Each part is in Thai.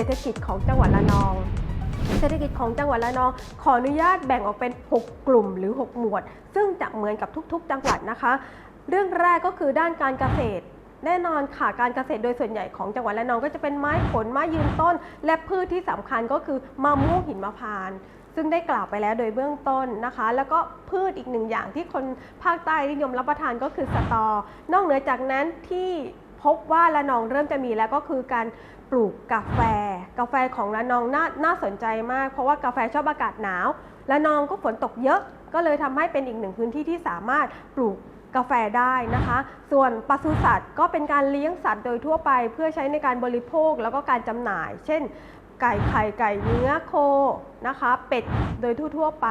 รษฐกิจของจังหวัดระนอง เศรษฐกิจของจังหวัดระนอง ขออนุญาตแบ่งออกเป็น 6 กลุ่มหรือ 6 หมวด ซึ่งจะเหมือนกับทุก ๆ จังหวัดนะคะ เรื่องแรกก็คือด้านการเกษตรแน่นอนค่ะการเกษตรโดยส่วนใหญ่ของจังหวัดระนองก็จะเป็นไม้ผลไม้ยืนต้น และพืชที่สำคัญก็คือมะม่วงหินมะพร้านซึ่งได้กล่าวไปแล้วโดยเบื้องต้นนะคะ แล้วก็พืชอีกหนึ่งอย่างที่คนภาคใต้นิยมรับประทานก็คือสตอ นอกเหนือจากนั้นที่พบว่าระนองเริ่มจะมีแล้วก็คือการ ปลูกกาแฟ กาแฟของระนองน่าน่าสนใจมาก เพราะว่ากาแฟชอบอากาศหนาวระนองก็ฝนตกเยอะ ก็เลยทำให้เป็นอีกหนึ่งพื้นที่ที่สามารถปลูกกาแฟได้นะคะ ส่วนปศุสัตว์ก็เป็นการเลี้ยงสัตว์โดยทั่วไป เพื่อใช้ในการบริโภคแล้วก็การจำหน่าย เช่น ไก่ไข่ไก่เนื้อโคนะคะเป็ดโดยทั่วๆไป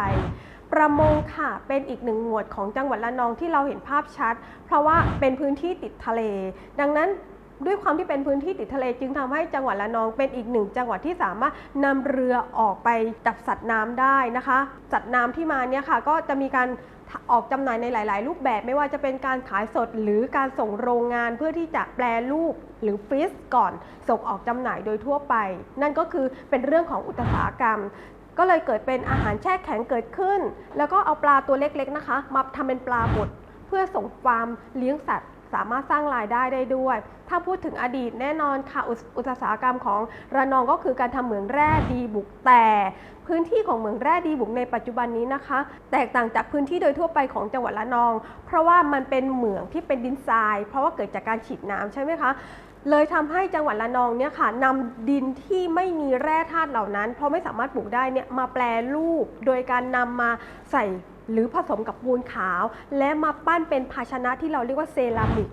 ประมงค่ะเป็นอีกหนึ่งหมวดของจังหวัดระนองที่เราเห็นภาพชัด เพราะว่าเป็นพื้นที่ติดทะเล ดังนั้น ด้วยความที่เป็นพื้นที่ติดทะเลจึงทำให้จังหวัดระนองเป็นอีกหนึ่งจังหวัดที่สามารถนำเรือออกไปจับสัตว์น้ำได้นะคะ สัตว์น้ำที่มาเนี่ยค่ะก็จะมีการออกจำหน่ายในหลาย ๆ รูปแบบไม่ว่าจะเป็นการขายสดหรือการส่งโรงงานเพื่อที่จะแปลรูปหรือฟรีซก่อน ส่งออกจำหน่ายโดยทั่วไป นั่นก็คือเป็นเรื่องของอุตสาหกรรม ก็เลยเกิดเป็นอาหารแช่แข็งเกิดขึ้น แล้วก็เอาปลาตัวเล็ก ๆ นะคะ มาทำเป็นปลาบดเพื่อส่งฟาร์มเลี้ยงสัตว์ สามารถสร้างรายได้ได้ด้วย ถ้าพูดถึงอดีตแน่นอนค่ะอุตสาหกรรมของระนองก็คือการทำเหมืองแร่ดีบุกแต่พื้นที่ของเหมืองแร่ดีบุกในปัจจุบันนี้นะคะ แตกต่างจากพื้นที่โดยทั่วไปของจังหวัดระนอง เพราะว่ามันเป็นเหมืองที่เป็นดินทราย เพราะว่าเกิดจากการฉีดน้ำใช่ไหมคะเลยทำให้จังหวัดระนองเนี่ยค่ะนำดินที่ไม่มีแร่ธาตุเหล่านั้น เพราะไม่สามารถปลูกได้เนี่ยมาแปลรูป โดยการนำมาใส่ หรือผสมกับปูนขาว และมาปั้นเป็นภาชนะที่เราเรียกว่าเซรามิก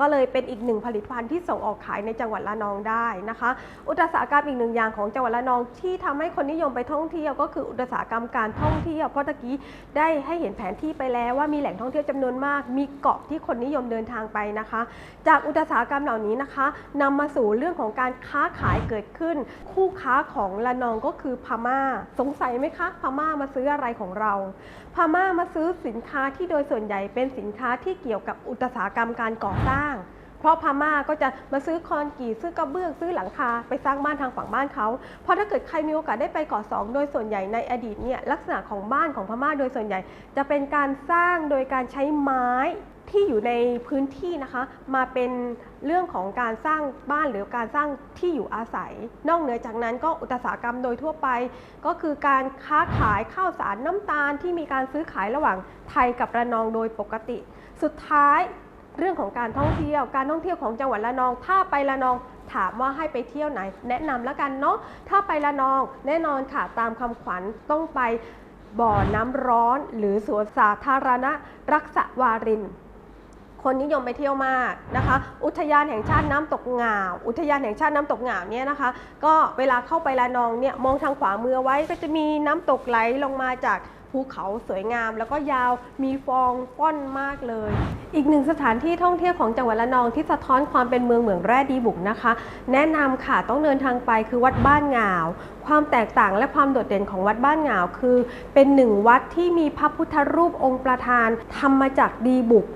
ก็เลยเป็นอีกหนึ่งผลิตภัณฑ์ที่ส่งออกขายในจังหวัดระนองได้นะคะ อุตสาหกรรมอีกหนึ่งอย่างของจังหวัดระนองที่ทำให้คนนิยมไปท่องเที่ยวก็คืออุตสาหกรรมการท่องเที่ยวเพราะตะกี้ได้ให้เห็นแผนที่ไปแล้วว่ามีแหล่งท่องเที่ยวจำนวนมาก มีเกาะที่คนนิยมเดินทางไปนะคะ จากอุตสาหกรรมเหล่านี้นะคะนำมาสู่เรื่องของการค้าขายเกิดขึ้น คู่ค้าของระนองก็คือพม่า สงสัยไหมคะพม่ามาซื้ออะไรของเรา พม่ามาซื้อสินค้าที่โดยส่วนใหญ่เป็นสินค้าที่เกี่ยวกับอุตสาหกรรมการก่อสร้าง เพราะพม่าก็จะมาซื้อคอนกรีตซื้อกระเบื้องซื้อหลังคาไปสร้างบ้านทางฝั่งบ้านเขาเพราะถ้าเกิดใครมีโอกาสได้ไปเกาะสองโดยส่วนใหญ่ในอดีตเนี่ยลักษณะของบ้านของพม่าโดยส่วนใหญ่ จะเป็นการสร้างโดยการใช้ไม้ที่อยู่ในพื้นที่นะคะ มาเป็นเรื่องของการสร้างบ้านหรือการสร้างที่อยู่อาศัย นอกเหนือจากนั้นก็อุตสาหกรรมโดยทั่วไป ก็คือการค้าขายข้าวสารน้ำตาลที่มีการซื้อขายระหว่างไทยกับระนองโดยปกติ สุดท้าย เรื่องของการท่องเที่ยว การท่องเที่ยวของจังหวัดระนอง ถ้าไประนองถามว่าให้ไปเที่ยวไหน แนะนำแล้วกันเนาะ ถ้าไประนองแน่นอนค่ะตามคำขวัญต้องไปบ่อน้ำร้อนหรือสวนสาธารณะรักษาวารินคนนิยมไปเที่ยวมากนะคะ อุทยานแห่งชาติน้ำตกงาว อุทยานแห่งชาติน้ำตกงาวเนี่ยนะคะ ก็เวลาเข้าไประนองเนี่ยมองทางขวามือไว้ก็จะมีน้ำตกไหลลงมาจาก ภูเขาสวยงาม แล้วก็ยาวมีฟองฟ้อนมากเลย อีกหนึ่งสถานที่ท่องเที่ยวของจังหวัดละนองที่สะท้อนความเป็นเมืองเหมืองแร่ดีบุกนะคะ แนะนำค่ะต้องเดินทางไปคือวัดบ้านงาว ความแตกต่างและความโดดเด่นของวัดบ้านงาวคือ เป็นหนึ่งวัดที่มีพระพุทธรูปองค์ประธานทำมาจากดีบุก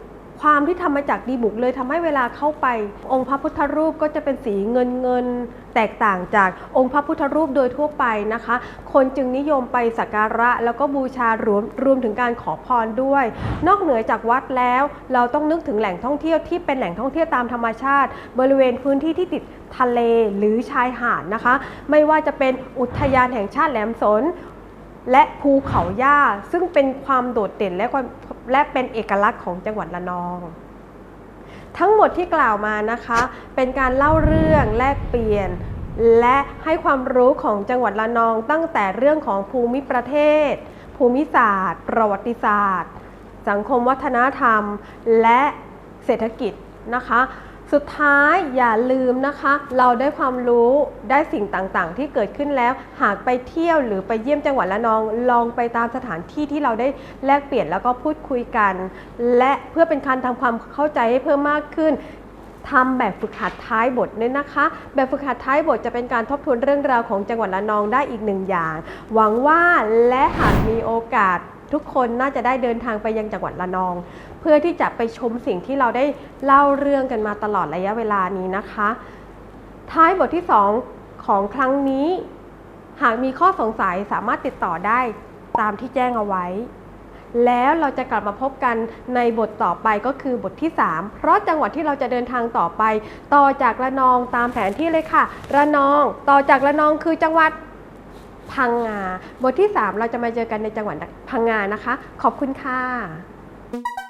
ความที่ทำมาจากดีบุกเลยทำให้เวลาเข้าไป องค์พระพุทธรูปก็จะเป็นสีเงินเงินแตกต่างจากองค์พระพุทธรูปโดยทั่วไปนะคะ คนจึงนิยมไปสักการะ แล้วก็บูชารวมรวมถึงการขอพรด้วย นอกเหนือจากวัดแล้ว เราต้องนึกถึงแหล่งท่องเที่ยวที่เป็นแหล่งท่องเที่ยวตามธรรมชาติ บริเวณพื้นที่ที่ติดทะเลหรือชายหาดนะคะ ไม่ว่าจะเป็นอุทยานแห่งชาติแหลมสนและภูเขาย่าซึ่งเป็นความโดดเด่นและ และเป็นเอกลักษณ์ของจังหวัดระนอง ทั้งหมดที่กล่าวมานะคะ เป็นการเล่าเรื่องแลกเปลี่ยน และให้ความรู้ของจังหวัดระนอง ตั้งแต่เรื่องของภูมิประเทศ ภูมิศาสตร์ ประวัติศาสตร์ สังคมวัฒนธรรม และเศรษฐกิจนะคะ สุดท้ายอย่าลืมนะคะ เราได้ความรู้ได้สิ่งต่างๆ ที่เกิดขึ้นแล้ว หากไปเที่ยวหรือไปเยี่ยมจังหวัดระนอง ลองไปตามสถานที่ที่เราได้แลกเปลี่ยนแล้วก็พูดคุยกัน และเพื่อเป็นการทำความเข้าใจให้เพิ่มมากขึ้นทำแบบฝึกหัดท้ายบทเนี่ยนะคะ แบบฝึกหัดท้ายบทจะเป็นการทบทวนเรื่องราวของจังหวัดระนองได้อีกหนึ่งอย่าง หวังว่าและหากมีโอกาส ทุกคนน่าจะได้เดินทางไปยังจังหวัดระนอง เพื่อที่จะไปชมสิ่งที่เราได้เล่าเรื่องกันมาตลอดระยะเวลานี้นะคะ ท้ายบทที่ 2 ของครั้งนี้ หากมีข้อสงสัยสามารถติดต่อได้ตามที่แจ้งเอาไว้ แล้วเราจะกลับมาพบกันในบทต่อไปก็คือบทที่ 3 เพราะจังหวัดที่เราจะเดินทางต่อไป ต่อจากระนองตามแผนที่เลยค่ะ ระนอง ต่อจากระนองคือจังหวัด พังงา บทที่ 3 เราจะมาเจอกันในจังหวัดพังงานะคะ ขอบคุณค่ะ